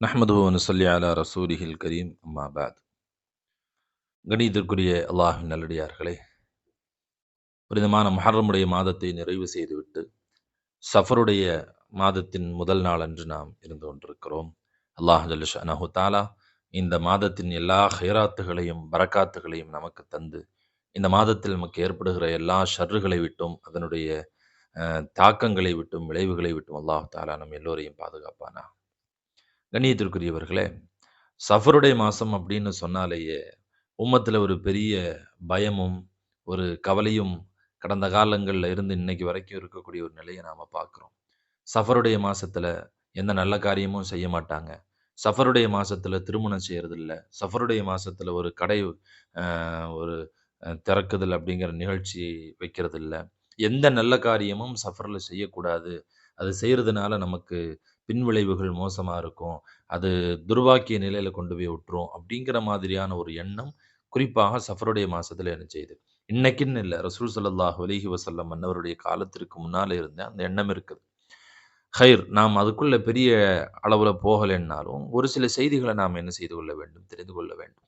நஹ்மது சொல்லி அலா ரசூலிஹில் கரீம் அம்மா பாத் கணிதற்குரிய அல்லாஹின் நல்லடியார்களே புனிதமான முஹர்ரமுடைய மாதத்தை நிறைவு செய்துவிட்டு சஃபருடைய மாதத்தின் முதல் நாள் அன்று நாம் இருந்து கொண்டிருக்கிறோம். அல்லாஹ் அனஹு தாலா இந்த மாதத்தின் எல்லா ஹைராத்துகளையும் பரக்காத்துகளையும் நமக்கு தந்து இந்த மாதத்தில் நமக்கு ஏற்படுகிற எல்லா ஷர்றுகளை விட்டும் அதனுடைய தாக்கங்களை விட்டும் விளைவுகளை விட்டும் அல்லாஹ் தாலா நம்ம எல்லோரையும் பாதுகாப்பானா கண்ணியத்திற்குரியவர்களே சஃபருடைய மாதம் அப்படின்னு சொன்னாலேயே உம்மத்தில் ஒரு பெரிய பயமும் ஒரு கவலையும் கடந்த காலங்களில் இருந்து இன்னைக்கு வரைக்கும் இருக்கக்கூடிய ஒரு நிலையை நாம் பார்க்குறோம். சஃபருடைய மாதத்தில் எந்த நல்ல காரியமும் செய்ய மாட்டாங்க. சஃபருடைய மாதத்தில் திருமணம் செய்யறதில்ல. சஃபருடைய மாதத்தில் ஒரு கடை ஒரு திறக்குதல் அப்படிங்கிற நிகழ்ச்சி வைக்கிறதில்ல. எந்த நல்ல காரியமும் சஃபரில் செய்யக்கூடாது. அது செய்கிறதுனால நமக்கு பின்விளைவுகள் மோசமாக இருக்கும். அது துர்வாக்கிய நிலையில் கொண்டு போய் விட்டுரும் அப்படிங்கிற மாதிரியான ஒரு எண்ணம் குறிப்பாக சஃபருடைய மாதத்தில் என்ன செய்யுது. இன்னைக்குன்னு இல்லை ரசூல் சல்லாஹ் அலைஹி வசல்லம் மன்னவருடைய காலத்திற்கு முன்னால் இருந்த அந்த எண்ணம் இருக்குது. ஹைர் நாம் அதுக்குள்ளே பெரிய அளவில் போகலைன்னாலும் ஒரு சில செய்திகளை நாம் என்ன செய்து கொள்ள வேண்டும்? தெரிந்து கொள்ள வேண்டும்.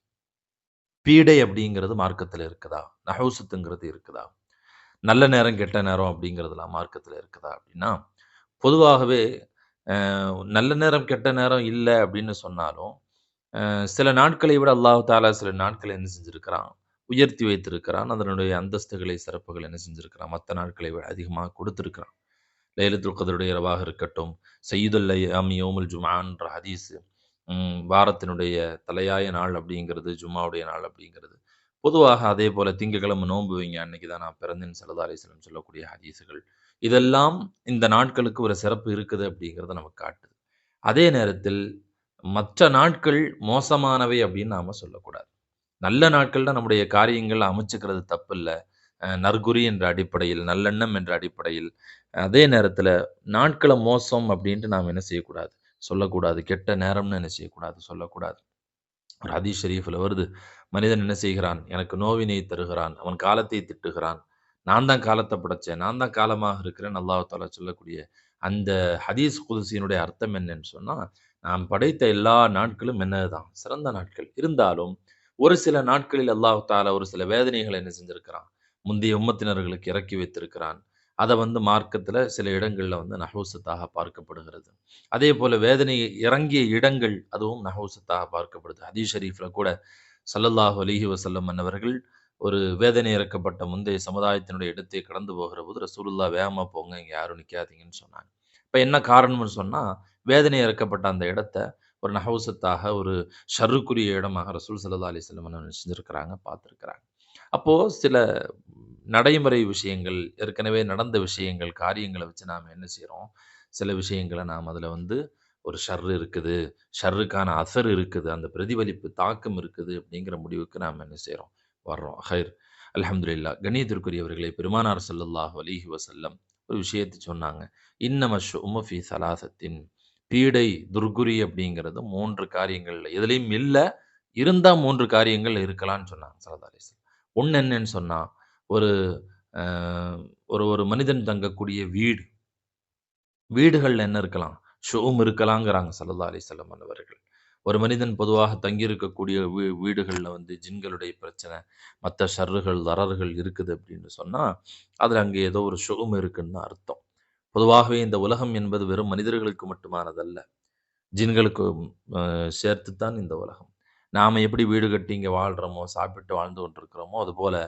பீடை அப்படிங்கிறது மார்க்கத்தில் இருக்குதா? நஹவுசத்துங்கிறது இருக்குதா? நல்ல நேரம் கெட்ட நேரம் அப்படிங்கிறதுலாம் மார்க்கத்தில் இருக்குதா அப்படின்னா பொதுவாகவே நல்ல நேரம் கெட்ட நேரம் இல்லை அப்படின்னு சொன்னாலும் சில நாட்களை விட அல்லாஹ் தாலா சில நாட்களை என்ன செஞ்சுருக்கிறான்? உயர்த்தி வைத்திருக்கிறான். அதனுடைய அந்தஸ்துகளை சிறப்புகள் என்ன செஞ்சுருக்கிறான்? மற்ற நாட்களை விட அதிகமாக கொடுத்துருக்கிறான். லைலத்துல் கதருடைய இரவாக இருக்கட்டும் சையுதுல் அம் யோமுல் ஜுமான்ற ஹதீஸ் வாரத்தினுடைய தலையாய நாள் அப்படிங்கிறது ஜும்மாவுடைய நாள் அப்படிங்கிறது பொதுவாக அதே போல திங்கக்கிழமை நோன்பு வைங்க அன்னைக்கு தான் நான் பிறந்தேன் சல்லா அலிஸ்லம் சொல்லக்கூடிய ஹதீஸுகள். இதெல்லாம் இந்த நாட்களுக்கு ஒரு சிறப்பு இருக்குது அப்படிங்கிறத நமக்கு காட்டுது. அதே நேரத்தில் மற்ற நாட்கள் மோசமானவை அப்படின்னு நாம சொல்லக்கூடாது. நல்ல நாட்கள்ல நம்முடைய காரியங்கள் அமைச்சுக்கிறது தப்பு இல்லை நற்குறி என்ற அடிப்படையில் நல்லெண்ணம் என்ற அடிப்படையில். அதே நேரத்தில் நாட்களை மோசம் அப்படின்ட்டு நாம் என்ன செய்யக்கூடாது? சொல்லக்கூடாது. கெட்ட நேரம்னு என்ன செய்யக்கூடாது? சொல்லக்கூடாது. ஒரு ஹதீஸ் ஷரீஃபில் வருது. மனிதன் என்ன செய்கிறான்? எனக்கு நோவினை தருகிறான். அவன் காலத்தை திட்டுகிறான். நான் தான் காலத்தை படைச்சேன். நான் தான் காலமாக இருக்கிறேன். அல்லாஹால சொல்லக்கூடிய அந்த ஹதீஸ் குதிசியினுடைய அர்த்தம் என்னன்னு சொன்னால் நாம் படைத்த எல்லா நாட்களும் என்னதுதான்? சிறந்த நாட்கள். இருந்தாலும் ஒரு சில நாட்களில் அல்லாஹால ஒரு சில வேதனைகளை என்ன செஞ்சிருக்கிறான்? முந்தைய உம்மத்தினர்களுக்கு இறக்கி வைத்திருக்கிறான். அதை வந்து மார்க்கத்தில் சில இடங்களில் வந்து நஹூசத்தாக பார்க்கப்படுகிறது. அதே போல் வேதனை இறங்கிய இடங்கள் அதுவும் நஹூசத்தாக பார்க்கப்படுது. ஹதீஸ் ஷரீஃபில் கூட சல்லல்லாஹு அலிஹி வசல்லம் அன்னவர்கள் ஒரு வேதனை இறக்கப்பட்ட முந்தைய சமுதாயத்தினுடைய இடத்தை கடந்து போகிற போது ரசூலுல்லா வேகமாக போங்க இங்கே யாரும் நிற்காதீங்கன்னு சொன்னாங்க. இப்போ என்ன காரணம்னு சொன்னால் வேதனை இறக்கப்பட்ட அந்த இடத்த ஒரு நஹவுசத்தாக ஒரு ஷருக்குரிய இடமாக ரசூல் சல்லா அலிஸ்லம் செஞ்சுருக்கிறாங்க பார்த்துருக்குறாங்க. அப்போது சில நடைமுறை விஷயங்கள் ஏற்கனவே நடந்த விஷயங்கள் காரியங்களை வச்சு நாம் என்ன செய்கிறோம் சில விஷயங்களை நாம் அதில் வந்து ஒரு ஷர் இருக்குது ஷர்ருக்கான அசர் இருக்குது அந்த பிரதிபலிப்பு தாக்கம் இருக்குது அப்படிங்கிற முடிவுக்கு நாம் என்ன செய்கிறோம் வர்றோம். ஹைர். அலமதுல்லா கணியத்திற்குரியவர்களை பெருமானார் சல்லாஹ் அலிஹி வசல்லம் ஒரு விஷயத்தை சொன்னாங்க. இன்னமஷ் உமஃபி சலாசத்தின் பீடை துர்குரி அப்படிங்கிறது மூன்று காரியங்கள்ல எதுலேயும் இல்லை இருந்தால் மூன்று காரியங்கள் இருக்கலாம்னு சொன்னாங்க. சல்லா அலிஸ்லாம் ஒன்று என்னன்னு சொன்னால் ஒரு ஒரு ஒரு மனிதன் தங்கக்கூடிய வீடு. வீடுகளில் என்ன இருக்கலாம்? ஷோம் இருக்கலாங்கிறாங்க சல்லா அலிசல்லம் அவர்கள். ஒரு மனிதன் பொதுவாக தங்கியிருக்கக்கூடிய வீ வீடுகளில் வந்து ஜின்களுடைய பிரச்சனை மற்ற ஷர்றுகள் தரர்கள் இருக்குது அப்படின்னு சொன்னால் அதில் அங்கே ஏதோ ஒரு ஷோம் இருக்குன்னு அர்த்தம். பொதுவாகவே இந்த உலகம் என்பது வெறும் மனிதர்களுக்கு மட்டுமானதல்ல. ஜின்களுக்கு சேர்த்துத்தான் இந்த உலகம். நாம் எப்படி வீடு கட்டி இங்கே வாழ்கிறோமோ சாப்பிட்டு வாழ்ந்து கொண்டிருக்கிறோமோ அதுபோல்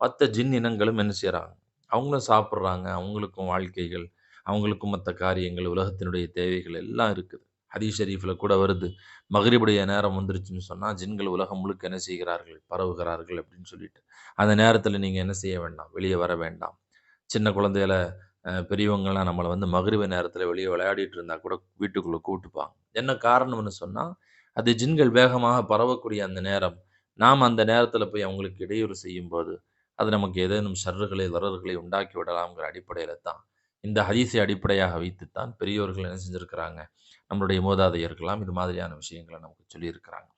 மற்ற ஜின் இனங்களும் என்ன செய்கிறாங்க அவங்களும் சாப்பிட்றாங்க. அவங்களுக்கும் வாழ்க்கைகள் அவங்களுக்கும் மற்ற காரியங்கள் உலகத்தினுடைய தேவைகள் எல்லாம் இருக்குது. ஹதீஸ் ஷெரீஃபில் கூட வருது. மகரிபுடைய நேரம் வந்துருச்சுன்னு சொன்னால் ஜின்கள் உலகம் முழுக்க என்ன செய்கிறார்கள்? பரவுகிறார்கள் அப்படின்னு சொல்லிட்டு. அந்த நேரத்தில் நீங்கள் என்ன செய்ய வேண்டாம்? வெளியே வர வேண்டாம். சின்ன குழந்தையில பெரியவங்கள்லாம் நம்மளை வந்து மகரிப நேரத்தில் வெளியே விளையாடிட்டு இருந்தால் கூட வீட்டுக்குள்ளே கூட்டுப்பாங்க. என்ன காரணம்னு சொன்னால் அது ஜின்கள் வேகமாக பரவக்கூடிய அந்த நேரம். நாம் அந்த நேரத்தில் போய் அவங்களுக்கு இடையூறு செய்யும்போது அது நமக்கு ஏதேனும் ஷர்றுகளை வரர்களை உண்டாக்கி விடலாம்ங்கிற அடிப்படையில் தான் இந்த ஹதீஸை அடிப்படையாக வைத்துத்தான் பெரியோர்கள் என்ன செஞ்சுருக்கிறாங்க? நம்மளுடைய மோதாதையர்களாம் இது மாதிரியான விஷயங்களை நமக்கு சொல்லியிருக்கிறாங்க.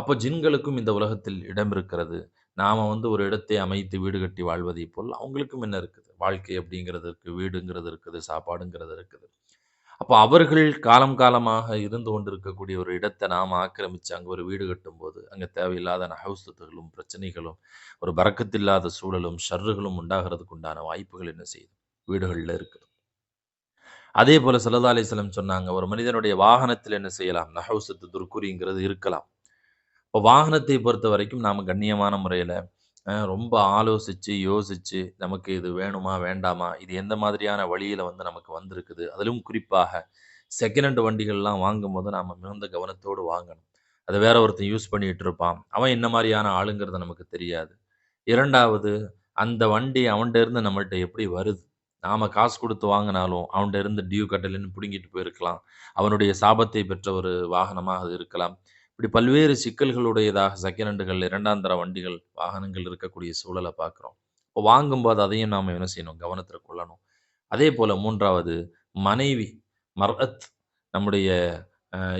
அப்போ ஜின்களுக்கும் இந்த உலகத்தில் இடம் இருக்கிறது. நாம் வந்து ஒரு இடத்தை அமைத்து வீடு கட்டி வாழ்வதை போல் அவங்களுக்கும் என்ன இருக்குது? வாழ்க்கை அப்படிங்கிறது இருக்குது வீடுங்கிறது இருக்குது சாப்பாடுங்கிறது இருக்குது. அப்போ அவர்கள் காலம் காலமாக இருந்து கொண்டிருக்கக்கூடிய ஒரு இடத்தை நாம் ஆக்கிரமித்து அங்கே ஒரு வீடு கட்டும்போது அங்கே தேவையில்லாத நகவுசத்துகளும் பிரச்சனைகளும் ஒரு பறக்கத்தில்லாத சூழலும் ஷர்றுகளும் உண்டாகிறதுக்கு உண்டான வாய்ப்புகள் என்ன செய்யுது? வீடுகளில் இருக்குது. அதே போல சல்லா அலிஸ்லம் சொன்னாங்க ஒரு மனிதனுடைய வாகனத்தில் என்ன செய்யலாம்? நகவுசத்து துர்க்குரிங்கிறது இருக்கலாம். இப்போ வாகனத்தை பொறுத்த வரைக்கும் நாம் கண்ணியமான முறையில் ரொம்ப ஆலோசித்து யோசித்து நமக்கு இது வேணுமா வேண்டாமா? இது எந்த மாதிரியான வழியில் வந்து நமக்கு வந்திருக்குது? அதிலும் குறிப்பாக செகண்ட் ஹேண்ட் வண்டிகள்லாம் வாங்கும்போது நாம் மிகுந்த கவனத்தோடு வாங்கணும். அதை வேற ஒருத்தன் யூஸ் பண்ணிகிட்டு இருப்பான் அவன் என்ன மாதிரியான ஆளுங்கிறது நமக்கு தெரியாது. இரண்டாவது அந்த வண்டி அவன்கிட்ட இருந்து நம்மள்ட்ட எப்படி வருது? நாம காசு கொடுத்து வாங்கினாலும் அவன்கிட்ட இருந்து டியூ கட்டலைன்னு பிடுங்கிட்டு போயிருக்கலாம். அவனுடைய சாபத்தை பெற்ற ஒரு வாகனமாக அது இருக்கலாம். இப்படி பல்வேறு சிக்கல்களுடையதாக செகண்ட் ஹேண்டுகள் இரண்டாம் தர வண்டிகள் வாகனங்கள் இருக்கக்கூடிய சூழலை பார்க்குறோம். இப்போ வாங்கும்போது அதையும் நாம் என்ன செய்யணும்? கவனத்தில் கொள்ளணும். அதே போல் மூன்றாவது மனைவி மரத் நம்முடைய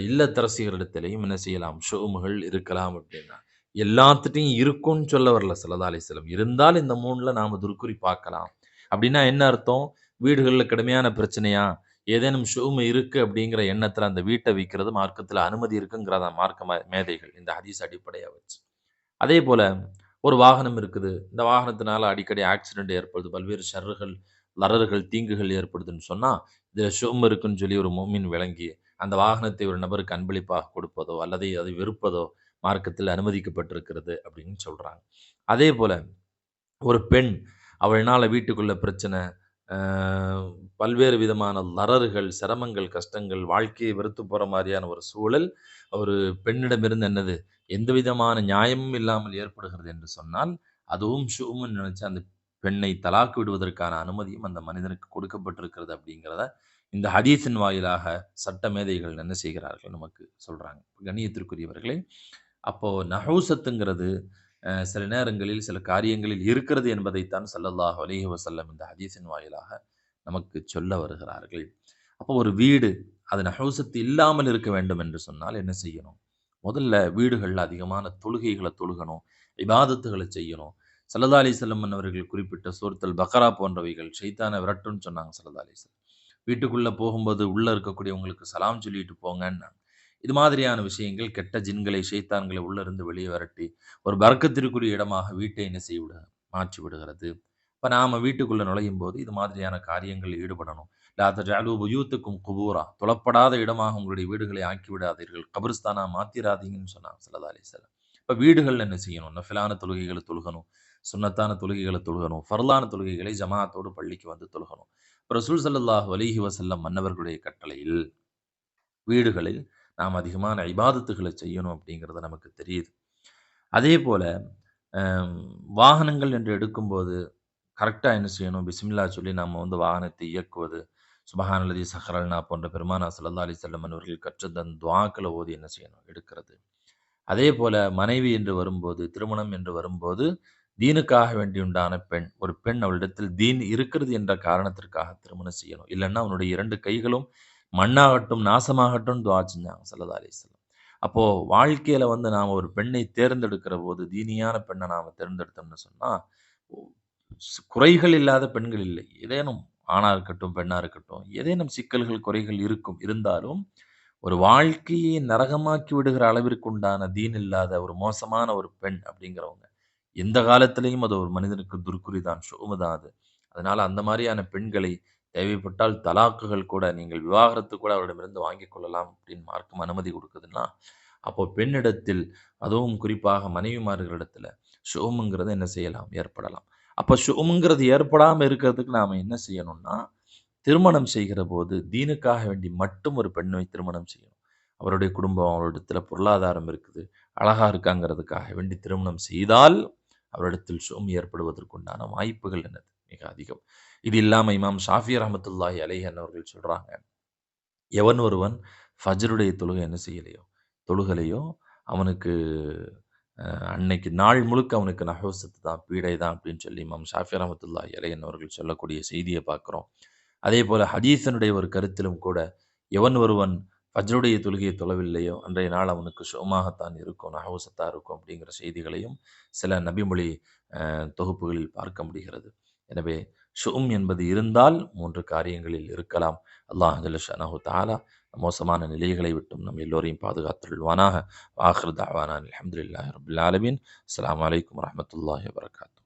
இல்லத்தரசிகளிடத்திலையும் என்ன செய்யலாம்? ஷோமுகள் இருக்கலாம் அப்படின்னா எல்லாத்துட்டையும் இருக்கும்னு சொல்ல வரல சிலதாலை சிலம் இருந்தால் இந்த மூணில் நாம் துர்க்குறி பார்க்கலாம். அப்படின்னா என்ன அர்த்தம்? வீடுகளில் கடுமையான பிரச்சனையா? ஏதேனும் ஷூமை இருக்கு அப்படிங்கிற எண்ணத்தில் அந்த வீட்டை விற்கிறது மார்க்கத்தில் அனுமதி இருக்குங்கிறத மார்க்க மேதைகள் இந்த ஹதீஸ் அடிப்படையாக வச்சு. அதே போல் ஒரு வாகனம் இருக்குது. இந்த வாகனத்தினால அடிக்கடி ஆக்சிடென்ட் ஏற்படுது. பல்வேறு ஷர்றுகள் லரர்கள் தீங்குகள் ஏற்படுதுன்னு சொன்னால் இதில் ஷோம் இருக்குன்னு சொல்லி ஒரு மொமின் விளங்கி அந்த வாகனத்தை ஒரு நபருக்கு அன்பளிப்பாக கொடுப்பதோ அல்லது அதை வெறுப்பதோ மார்க்கத்தில் அனுமதிக்கப்பட்டிருக்கிறது அப்படின்னு சொல்கிறாங்க அதே போல் ஒரு பெண் அவளினால் வீட்டுக்குள்ள பிரச்சனை பல்வேறு விதமான லரர்கள் சிரமங்கள் கஷ்டங்கள் வாழ்க்கையை வெறுத்து போகிற மாதிரியான ஒரு சூழல் ஒரு பெண்ணிடமிருந்து என்னது? எந்த விதமான நியாயமும் இல்லாமல் ஏற்படுகிறது என்று சொன்னால் அதுவும் ஷூமுன்னு நினச்சி அந்த பெண்ணை தலாக்கு விடுவதற்கான அனுமதியும் அந்த மனிதனுக்கு கொடுக்கப்பட்டிருக்கிறது அப்படிங்கிறத இந்த ஹதீஸின் வாயிலாக சட்ட மேதைகள் என்ன செய்கிறார்கள்? நமக்கு சொல்கிறாங்க கண்ணியத்திற்குரியவர்களே அப்போது நஹூசத்துங்கிறது சில நேரங்களில் சில காரியங்களில் இருக்கிறது என்பதைத்தான் சல்லல்லாஹ் அலிஹி வசல்லம் இந்த ஹதீஸின் வாயிலாக நமக்கு சொல்ல வருகிறார்கள். அப்போ ஒரு வீடு அது நஹூசத்து இல்லாமல் இருக்க வேண்டும் என்று சொன்னால் என்ன செய்யணும்? முதல்ல வீடுகளில் அதிகமான தொழுகைகளை தொழுகணும் இபாதத்துகளை செய்யணும். சல்லதா அலி செல்லம்மன் அவர்கள் குறிப்பிட்ட சோர்த்தல் பக்ரா போன்றவைகள் ஷைத்தான விரட்டுன்னு சொன்னாங்க சல்லதா அலி செல்லம் வீட்டுக்குள்ளே போகும்போது உள்ளே இருக்கக்கூடியவங்களுக்கு சலாம் சொல்லிட்டு போங்கன்னாங்க. இது மாதிரியான விஷயங்கள் கெட்ட ஜின்களை சைத்தான்களை உள்ளிருந்து வெளியே வரட்டி ஒரு வர்க்கத்திற்குரிய இடமாக வீட்டை என்ன செய்விட மாற்றி விடுகிறது. இப்போ நாம் வீட்டுக்குள்ளே நுழையும் போது இது மாதிரியான காரியங்களில் ஈடுபடணும். லாத்த ஜாலு யூத்துக்கும் குபூரா. துளப்படாத இடமாக உங்களுடைய வீடுகளை ஆக்கி விடாதீர்கள் கபிரிஸ்தானா மாத்திராதீங்கன்னு சொன்னாங்க சல்லதாலி செல்லம் இப்போ வீடுகள் என்ன செய்யணும்? நஃபிலான தொழுகைகளை தொழுகணும். சுண்ணத்தான தொழுகைகளை தொழுகணும். ஃபர்லான தொழுகைகளை ஜமாத்தோடு பள்ளிக்கு வந்து தொழுகணும். இப்போ ரசூல் சல்லாஹ் வலிஹி வசல்லம் மன்னவர்களுடைய கட்டளையில் வீடுகளில் நாம் அதிகமான இபாதத்துகளை செய்யணும் அப்படிங்கிறது நமக்கு தெரியுது. அதே போல் வாகனங்கள் என்று எடுக்கும்போது கரெக்டாக என்ன செய்யணும்? பிஸ்மில்லா சொல்லி நம்ம வந்து வாகனத்தை இயக்குவது சுபஹானலதி சஹரல்னா போன்ற பெருமானா சல்லா அலி செல்லம் அவர்கள் கற்றதன் துவாக்களை ஓதி என்ன செய்யணும்? எடுக்கிறது. அதே போல மனைவி என்று வரும்போது திருமணம் என்று வரும்போது தீனுக்காக வேண்டியுண்டான பெண் ஒரு பெண் அவளிடத்தில் தீன் இருக்கிறது என்ற காரணத்திற்காக திருமணம் செய்யணும். இல்லைன்னா அவனுடைய இரண்டு கைகளும் மண்ணாகட்டும் நாசமாகட்டும் துவா செஞ்சாங்க சல்லதா அலிஸ்லாம் அப்போது வாழ்க்கையில் வந்து நாம் ஒரு பெண்ணை தேர்ந்தெடுக்கிற போது தீனியான பெண்ணை நாம் தேர்ந்தெடுத்தோம்னு சொன்னால் குறைகள் இல்லாத பெண்கள் இல்லை. ஏதேனும் ஆணாக இருக்கட்டும் பெண்ணாக இருக்கட்டும் ஏதேனும் சிக்கல்கள் குறைகள் இருக்கும். இருந்தாலும் ஒரு வாழ்க்கையை நரகமாக்கி விடுகிற அளவிற்கு உண்டான தீன் இல்லாத ஒரு மோசமான ஒரு பெண் அப்படிங்கிறவங்க எந்த காலத்திலையும் அது ஒரு மனிதனுக்கு துர்க்குறி தான் ஷோமுதான் அது. அதனால அந்த மாதிரியான பெண்களை தேவைப்பட்டால் தலாக்குகள் கூட நீங்கள் விவாகரத்து கூட அவரிடமிருந்து வாங்கிக் கொள்ளலாம் அப்படின்னு மார்க்கம் அனுமதி கொடுக்குதுன்னா அப்போ பெண்ணிடத்தில் அதுவும் குறிப்பாக மனைவிமார்களிடத்துல ஷோமுங்கிறது என்ன செய்யலாம்? ஏற்படலாம். அப்போ ஷோமுங்கிறது ஏற்படாமல் இருக்கிறதுக்கு நாம் என்ன செய்யணும்னா திருமணம் செய்கிற போது தீனுக்காக வேண்டி மட்டும் ஒரு பெண்ணை திருமணம் செய்யணும். அவருடைய குடும்பம் அவரிடத்துல பொருளாதாரம் இருக்குது அழகா இருக்காங்கிறதுக்காக வேண்டி திருமணம் செய்தால் அவரிடத்தில் ஷோம் ஏற்படுவதற்குண்டான வாய்ப்புகள் என்னது? மிக அதிகம். இது இல்லாமல் இமாம் ஷாஃபி ரஹமத்துல்லாஹி அலைஹன் அவர்கள் சொல்கிறாங்க எவன் ஒருவன் ஃபஜருடைய தொழுகை என்ன செய்யலையோ தொழுகலையோ அவனுக்கு அன்னைக்கு நாள் முழுக்க அவனுக்கு நகோசத்து தான் பீடை தான் அப்படின்னு சொல்லி இமாம் ஷாஃபி ரஹமத்துல்லா இலையன் அவர்கள் சொல்லக்கூடிய செய்தியை பார்க்குறோம். அதே போல் ஹதீசனுடைய ஒரு கருத்திலும் கூட எவன் ஒருவன் ஃபஜ்ருடைய தொழுகையை தொழவில்லையோ அன்றைய நாள் அவனுக்கு சுகமாகத்தான் இருக்கும் நகோசத்தாக இருக்கும் அப்படிங்கிற செய்திகளையும் சில நபிமொழி தொகுப்புகளில் பார்க்க முடிகிறது. எனவே ஷும் என்பது இருந்தால் மூன்று காரியங்களில் இருக்கலாம். அல்லாஹ் ஜல்லஷானஹு தாலா மோசமான நிலைகளை விட்டும் நம் எல்லோரையும் பாதுகாத்துள்வானாக ஆஹிர் தாவானான் அலமதுல்லாஹ் ரபுல்லாலமின் ஆலமீன். வலைக்கம் வரமத்துல்லாஹி வரஹ்மத்துல்லாஹி